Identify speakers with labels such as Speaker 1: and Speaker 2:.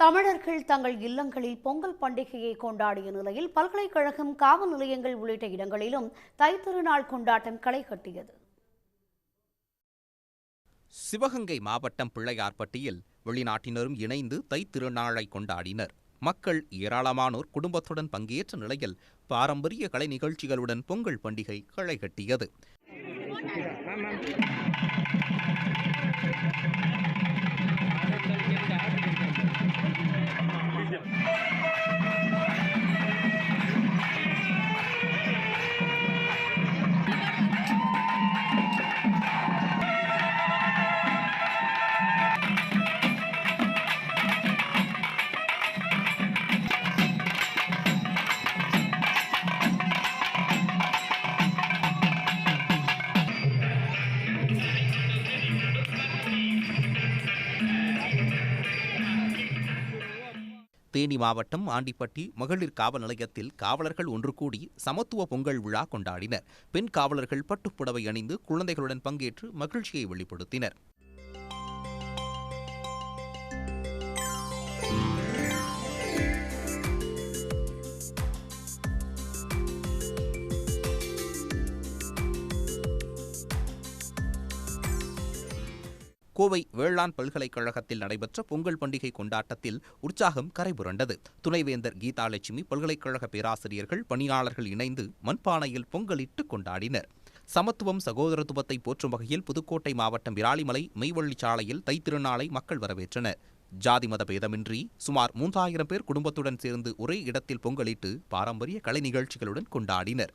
Speaker 1: தமிழர்கள் தங்கள் இல்லங்களில் பொங்கல் பண்டிகையை கொண்டாடிய நிலையில் பல்கலைக்கழகம் காவல் நிலையங்கள் உள்ளிட்ட இடங்களிலும் தைத்திருநாள் கொண்டாட்டம் களை கட்டியது.
Speaker 2: சிவகங்கை மாவட்டம் பிள்ளையார்பட்டியில் வெளிநாட்டினரும் இணைந்து தைத்திருநாளை கொண்டாடினர். மக்கள் ஏராளமானோர் குடும்பத்துடன் பங்கேற்ற நிலையில் பாரம்பரிய கலை நிகழ்ச்சிகளுடன் பொங்கல் பண்டிகை களை கட்டியது. தேனி மாவட்டம் ஆண்டிப்பட்டி மகளிர் காவல் நிலையத்தில் காவலர்கள் ஒன்று கூடி சமத்துவ பொங்கல் விழா கொண்டாடினர். பெண் காவலர்கள் பட்டுப்புடவை அணிந்து குழந்தைகளுடன் பங்கேற்று மகிழ்ச்சியை வெளிப்படுத்தினர். கோவை வேளாண் பல்கலைக்கழகத்தில் நடைபெற்ற பொங்கல் பண்டிகை கொண்டாட்டத்தில் உற்சாகம் கரைபுரண்டது. துணைவேந்தர் கீதாலட்சுமி பல்கலைக்கழக பேராசிரியர்கள் பணியாளர்கள் இணைந்து மண்பானையில் பொங்கலிட்டு கொண்டாடினர். சமத்துவம் சகோதரத்துவத்தை போற்றும் வகையில் புதுக்கோட்டை மாவட்டம் விராலிமலை மெய்வள்ளி சாலையில் தைத்திருநாளை மக்கள் வரவேற்றனர். ஜாதி மத பேதமின்றி சுமார் மூன்றாயிரம் பேர் குடும்பத்துடன் சேர்ந்து ஒரே இடத்தில் பொங்கலிட்டு பாரம்பரிய கலை நிகழ்ச்சிகளுடன் கொண்டாடினர்.